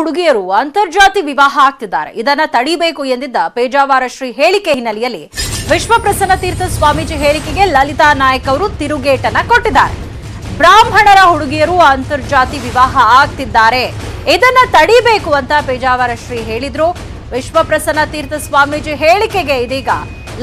ಹುಡುಗಿಯರು ಅಂತರ್ಜಾತಿ ವಿವಾಹ ಆಗ್ತಿದ್ದಾರೆ. ಇದನ್ನ ತಡಿಬೇಕು ಎಂದಿದ್ದ ಪೇಜಾವಾರ ಶ್ರೀ ಹೇಳಿಕೆ ಹಿನ್ನೆಲೆಯಲ್ಲಿ ವಿಶ್ವಪ್ರಸನ್ನ ತೀರ್ಥ ಸ್ವಾಮೀಜಿ ಹೇಳಿಕೆಗೆ ಲಲಿತಾ ನಾಯಕ್ ಅವರು ತಿರುಗೇಟನ್ನ ಕೊಟ್ಟಿದ್ದಾರೆ. ಬ್ರಾಹ್ಮಣರ ಹುಡುಗಿಯರು ಅಂತರ್ಜಾತಿ ವಿವಾಹ ಆಗ್ತಿದ್ದಾರೆ. ಇದನ್ನ ತಡಿಬೇಕು ಅಂತ ಪೇಜಾವರ ಶ್ರೀ ಹೇಳಿದ್ರು. ವಿಶ್ವಪ್ರಸನ್ನ ತೀರ್ಥ ಸ್ವಾಮೀಜಿ ಹೇಳಿಕೆಗೆ ಇದೀಗ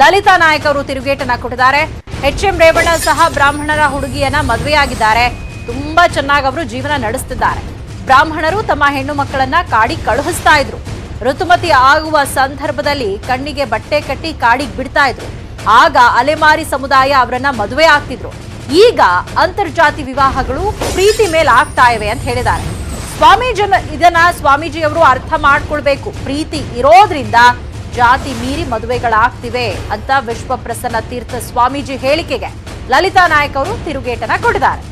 ಲಲಿತಾ ನಾಯಕ್ ಅವರು ತಿರುಗೇಟನ್ನ ಕೊಟ್ಟಿದ್ದಾರೆ. ಎಚ್ ಎಂ ರೇವಣ್ಣ ಸಹ ಬ್ರಾಹ್ಮಣರ ಹುಡುಗಿಯನ್ನ ಮದುವೆಯಾಗಿದ್ದಾರೆ. ತುಂಬಾ ಚೆನ್ನಾಗಿ ಅವರು ಜೀವನ ನಡೆಸ್ತಿದ್ದಾರೆ. ಬ್ರಾಹ್ಮಣರು ತಮ್ಮ ಹೆಣ್ಣು ಮಕ್ಕಳನ್ನ ಕಾಡಿಗೆ ಕಳುಹಿಸ್ತಾ ಇದ್ರು. ಋತುಮತಿ ಆಗುವ ಸಂದರ್ಭದಲ್ಲಿ ಕಣ್ಣಿಗೆ ಬಟ್ಟೆ ಕಟ್ಟಿ ಕಾಡಿಗೆ ಬಿಡ್ತಾ ಇದ್ರು. ಆಗ ಅಲೆಮಾರಿ ಸಮುದಾಯ ಅವರನ್ನ ಮದುವೆ ಆಗ್ತಿದ್ರು. ಈಗ ಅಂತರ್ಜಾತಿ ವಿವಾಹಗಳು ಪ್ರೀತಿ ಮೇಲೆ ಆಗ್ತಾ ಇವೆ ಅಂತ ಹೇಳಿದ್ದಾರೆ. ಸ್ವಾಮೀಜನ ಇದನ್ನ ಸ್ವಾಮೀಜಿಯವರು ಅರ್ಥ ಮಾಡ್ಕೊಳ್ಬೇಕು. ಪ್ರೀತಿ ಇರೋದ್ರಿಂದ ಜಾತಿ ಮೀರಿ ಮದುವೆಗಳಾಗ್ತಿವೆ ಅಂತ ವಿಶ್ವಪ್ರಸನ್ನ ತೀರ್ಥ ಸ್ವಾಮೀಜಿ ಹೇಳಿಕೆಗೆ ಲಲಿತಾ ನಾಯಕ್ ಅವರು ತಿರುಗೇಟನ ಕೊಟ್ಟಿದ್ದಾರೆ.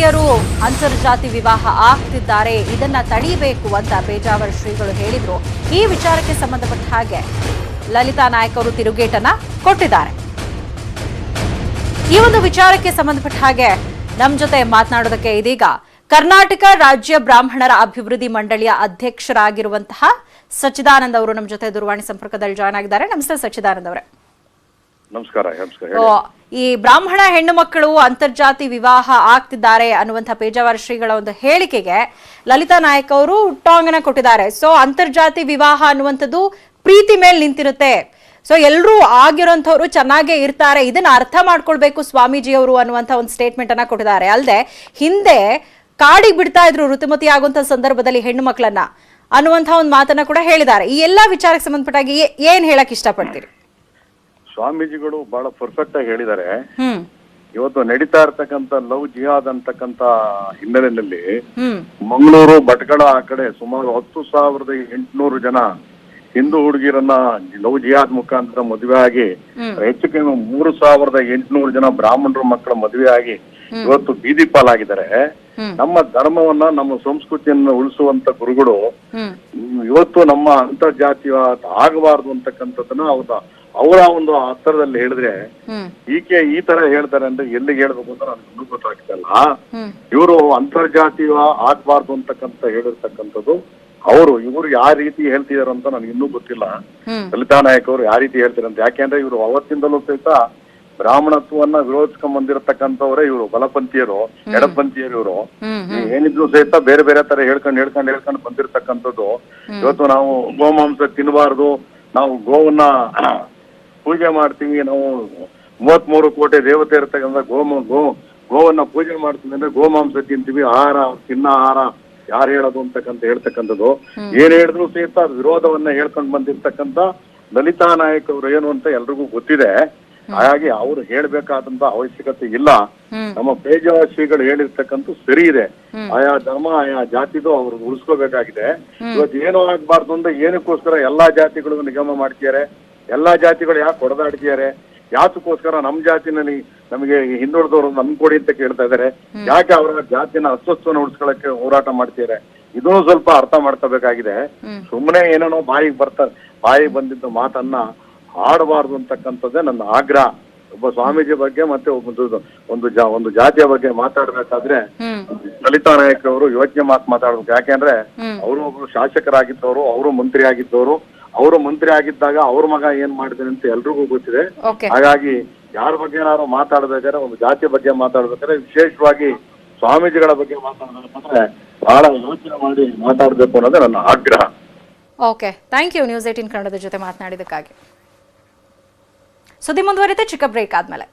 ಹುಡುಗಿಯರು ಅಂತರ್ಜಾತಿ ವಿವಾಹ ಆಗ್ತಿದ್ದಾರೆ, ಇದನ್ನ ತಡಿಬೇಕು ಅಂತ ಪೇಜಾವರ್ ಶ್ರೀಗಳು ಹೇಳಿದ್ರು. ಈ ವಿಚಾರಕ್ಕೆ ಸಂಬಂಧಪಟ್ಟ ಹಾಗೆ ಲಲಿತಾ ನಾಯಕ್ ಅವರು ತಿರುಗೇಟನ್ನ ಕೊಟ್ಟಿದ್ದಾರೆ. ಈ ಒಂದು ವಿಚಾರಕ್ಕೆ ಸಂಬಂಧಪಟ್ಟ ಹಾಗೆ ನಮ್ಮ ಜೊತೆ ಮಾತನಾಡೋದಕ್ಕೆ ಇದೀಗ ಕರ್ನಾಟಕ ರಾಜ್ಯ ಬ್ರಾಹ್ಮಣರ ಅಭಿವೃದ್ಧಿ ಮಂಡಳಿಯ ಅಧ್ಯಕ್ಷರಾಗಿರುವಂತಹ ಸಚ್ಚಿದಾನಂದ ಅವರು ನಮ್ಮ ಜೊತೆ ದೂರವಾಣಿ ಸಂಪರ್ಕದಲ್ಲಿ ಜಾಯ್ನ್ ಆಗಿದ್ದಾರೆ. ನಮಸ್ತೆ ಸಚ್ಚಿದಾನಂದ್ ಅವರೇ. ನಮಸ್ಕಾರ ನಮಸ್ಕಾರ ಈ ಬ್ರಾಹ್ಮಣ ಹೆಣ್ಣು ಮಕ್ಕಳು ಅಂತರ್ಜಾತಿ ವಿವಾಹ ಆಗ್ತಿದ್ದಾರೆ ಅನ್ನುವಂತ ಪೇಜಾವರ ಶ್ರೀಗಳ ಒಂದು ಹೇಳಿಕೆಗೆ ಲಲಿತಾ ನಾಯಕ್ ಅವರು ಟಾಂಗನ ಕೊಟ್ಟಿದ್ದಾರೆ. ಸೊ, ಅಂತರ್ಜಾತಿ ವಿವಾಹ ಅನ್ನುವಂಥದ್ದು ಪ್ರೀತಿ ಮೇಲೆ ನಿಂತಿರುತ್ತೆ. ಸೊ ಎಲ್ಲರೂ ಆಗಿರೋಂಥವ್ರು ಚೆನ್ನಾಗೇ ಇರ್ತಾರೆ. ಇದನ್ನ ಅರ್ಥ ಮಾಡ್ಕೊಳ್ಬೇಕು ಸ್ವಾಮೀಜಿಯವರು ಅನ್ನುವಂಥ ಒಂದು ಸ್ಟೇಟ್ಮೆಂಟ್ ಅನ್ನ ಕೊಟ್ಟಿದ್ದಾರೆ. ಅಲ್ಲದೆ ಹಿಂದೆ ಕಾಡಿಗೆ ಬಿಡ್ತಾ ಇದ್ರು ಋತುಮತಿ ಆಗುವಂತ ಸಂದರ್ಭದಲ್ಲಿ ಹೆಣ್ಣು ಮಕ್ಕಳನ್ನ ಅನ್ನುವಂಥ ಒಂದು ಮಾತನ್ನ ಕೂಡ ಹೇಳಿದ್ದಾರೆ. ಈ ಎಲ್ಲಾ ವಿಚಾರಕ್ಕೆ ಸಂಬಂಧಪಟ್ಟಾಗಿ ಏನ್ ಹೇಳಕ್ ಇಷ್ಟಪಡ್ತೀರಿ? ಸ್ವಾಮೀಜಿಗಳು ಬಹಳ ಪರ್ಫೆಕ್ಟ್ ಆಗಿ ಹೇಳಿದ್ದಾರೆ. ಇವತ್ತು ನಡೀತಾ ಇರ್ತಕ್ಕಂತ ಲವ್ ಜಿಹಾದ್ ಅಂತಕ್ಕಂತ ಹಿನ್ನೆಲೆಯಲ್ಲಿ ಮಂಗಳೂರು ಭಟ್ಕಳ ಆ ಕಡೆ ಸುಮಾರು ಹತ್ತು ಸಾವಿರದ ಎಂಟುನೂರು ಜನ ಹಿಂದೂ ಹುಡುಗಿರನ್ನ ಲವ್ ಜಿಹಾದ್ ಮುಖಾಂತರ ಮದುವೆ ಆಗಿ ಹೆಚ್ಚು ಕಡಿಮೆ ಮೂರು ಸಾವಿರದ ಎಂಟುನೂರು ಜನ ಬ್ರಾಹ್ಮಣರು ಮಕ್ಕಳ ಮದುವೆ ಆಗಿ ಇವತ್ತು ಬೀದಿ ಪಾಲಾಗಿದ್ದಾರೆ. ನಮ್ಮ ಧರ್ಮವನ್ನ ನಮ್ಮ ಸಂಸ್ಕೃತಿಯನ್ನ ಉಳಿಸುವಂತ ಗುರುಗಳು ಇವತ್ತು ನಮ್ಮ ಅಂತರ್ಜಾತೀಯ ಆಗಬಾರದು ಅಂತಕ್ಕಂಥದ್ದನ್ನ ಅವ್ರ ಅವರ ಒಂದು ಹತ್ತಿರದಲ್ಲಿ ಹೇಳಿದ್ರೆ ಈಕೆ ಈ ತರ ಹೇಳ್ತಾರೆ ಅಂದ್ರೆ ಎಲ್ಲಿಗೆ ಹೇಳ್ಬೇಕು ಅಂತ ನನ್ಗೆ ಇನ್ನೂ ಗೊತ್ತಾಗ್ತಿಲ್ಲ. ಇವರು ಅಂತರ್ಜಾತೀಯ ಆಗ್ಬಾರ್ದು ಅಂತಕ್ಕಂತ ಹೇಳಿರ್ತಕ್ಕಂಥದ್ದು ಅವರು ಇವರು ಯಾವ ರೀತಿ ಹೇಳ್ತಿದಾರ ಅಂತ ನನಗೆ ಇನ್ನೂ ಗೊತ್ತಿಲ್ಲ. ದಲಿತಾ ಲಲಿತಾ ನಾಯಕ್ ಅವರು ಯಾವ ರೀತಿ ಹೇಳ್ತಾರಂತ ಅಂತ. ಯಾಕೆಂದ್ರೆ ಇವರು ಅವತ್ತಿಂದಲೂ ಸಹಿತ ಬ್ರಾಹ್ಮಣತ್ವವನ್ನ ವಿರೋಧಿಸ್ಕೊಂಡ್ ಬಂದಿರತಕ್ಕಂಥವ್ರೆ ಇವರು ಬಲಪಂಥೀಯರು ಎಡಪಂಥೀಯರು ಇವರು. ಏನಿದ್ರು ಸಹಿತ ಬೇರೆ ಬೇರೆ ತರ ಹೇಳ್ಕೊಂಡು ಹೇಳ್ಕೊಂಡು ಹೇಳ್ಕೊಂಡು ಬಂದಿರತಕ್ಕಂಥದ್ದು ಇವತ್ತು ನಾವು ಗೋಮಾಂಸ ತಿನ್ನಬಾರ್ದು ನಾವು ಗೋವನ್ನ ಪೂಜೆ ಮಾಡ್ತೀವಿ ನಾವು ಮೂವತ್ಮೂರು ಕೋಟಿ ದೇವತೆ ಇರ್ತಕ್ಕಂಥ ಗೋಮ ಗೋ ಗೋವನ್ನ ಪೂಜೆ ಮಾಡ್ತೀವಿ ಅಂದ್ರೆ ಗೋಮಾಂಸ ತಿಂತೀವಿ ಆಹಾರ ತಿನ್ನ ಆಹಾರ ಯಾರು ಹೇಳೋದು ಅಂತಕ್ಕಂತ ಹೇಳ್ತಕ್ಕಂಥದ್ದು. ಏನ್ ಹೇಳಿದ್ರು ಸಹಿತ ವಿರೋಧವನ್ನ ಹೇಳ್ಕೊಂಡು ಬಂದಿರ್ತಕ್ಕಂತ ಲಲಿತಾ ನಾಯಕ್ ಅವರು ಏನು ಅಂತ ಎಲ್ರಿಗೂ ಗೊತ್ತಿದೆ. ಹಾಗಾಗಿ ಅವ್ರು ಹೇಳ್ಬೇಕಾದಂತ ಅವಶ್ಯಕತೆ ಇಲ್ಲ. ನಮ್ಮ ಪೇಜಾವ ಹೇಳಿರ್ತಕ್ಕಂತ ಹೇಳಿರ್ತಕ್ಕಂಥ ಸರಿ ಇದೆ. ಆಯಾ ಧರ್ಮ ಆಯಾ ಜಾತಿದು ಅವ್ರು ಉಳಿಸ್ಕೋಬೇಕಾಗಿದೆ. ಇವತ್ತು ಏನೋ ಆಗ್ಬಾರ್ದು ಅಂದ್ರೆ ಏನಕ್ಕೋಸ್ಕರ ಎಲ್ಲಾ ಜಾತಿಗಳು ನಿಗಮ ಮಾಡ್ತಿದ್ದಾರೆ. ಎಲ್ಲಾ ಜಾತಿಗಳು ಯಾಕೆ ಹೊಡೆದಾಡ್ತಿದ್ದಾರೆ? ಯಾತಕ್ಕೋಸ್ಕರ ನಮ್ ಜಾತಿನಲ್ಲಿ ನಮಗೆ ಹಿಂದುಳಿದವರು ನಮ್ ಕೊಡಿ ಅಂತ ಕೇಳ್ತಾ ಇದಾರೆ ಯಾಕೆ ಅವರ ಜಾತಿನ ಅಸ್ವಸ್ಥನ ಉಳಿಸ್ಕೊಳಕ್ಕೆ ಹೋರಾಟ ಮಾಡ್ತಿದ್ದಾರೆ? ಇದನ್ನು ಸ್ವಲ್ಪ ಅರ್ಥ ಮಾಡ್ಕೋಬೇಕಾಗಿದೆ. ಸುಮ್ಮನೆ ಏನೇನೋ ಬಾಯಿಗೆ ಬರ್ತಾರೆ ಬಾಯಿಗೆ ಬಂದಿದ್ದ ಮಾತನ್ನ ಆಡಬಾರ್ದು ಅಂತಕ್ಕಂಥದ್ದೇ ನನ್ನ ಆಗ್ರಹ. ಒಬ್ಬ ಸ್ವಾಮೀಜಿ ಬಗ್ಗೆ ಮತ್ತೆ ಒಂದು ಒಂದು ಜಾ ಒಂದು ಜಾತಿಯ ಬಗ್ಗೆ ಮಾತಾಡ್ಬೇಕಾದ್ರೆ ಲಲಿತಾ ನಾಯಕ್ ಅವರು ಯೋಚನೆ ಮಾತು ಮಾತಾಡ್ಬೇಕು. ಯಾಕೆಂದ್ರೆ ಅವರು ಒಬ್ರು ಶಾಸಕರಾಗಿದ್ದವರು ಅವರು ಮಂತ್ರಿ ಆಗಿದ್ದವರು ಅವರು ಮಂತ್ರಿ ಆಗಿದ್ದಾಗ ಅವ್ರ ಮಗ ಏನ್ ಮಾಡಿದಾನೆ ಅಂತ ಎಲ್ರಿಗೂ ಗೊತ್ತಿದೆ. ಹಾಗಾಗಿ ಯಾರ ಬಗ್ಗೆ ನಾನು ಮಾತಾಡ್ಬೇಕಾದ್ರೆ ಒಂದು ಜಾತಿ ಬಗ್ಗೆ ಮಾತಾಡ್ಬೇಕಾದ್ರೆ ವಿಶೇಷವಾಗಿ ಸ್ವಾಮೀಜಿಗಳ ಬಗ್ಗೆ ಮಾತಾಡ್ಬೇಕಂದ್ರೆ ಬಹಳ ಯೋಚನೆ ಮಾಡಿ ಮಾತಾಡ್ಬೇಕು ಅನ್ನೋದು ನನ್ನ ಆಗ್ರಹ. Okay thank you news eighteen ಕನ್ನಡದ ಜೊತೆ ಮಾತನಾಡಿದಕ್ಕಾಗಿ ಸುದ್ದಿ ಮುಂದುವರಿತೆ ಚಿಕ್ಕ ಬ್ರೇಕ್ ಆದ್ಮೇಲೆ.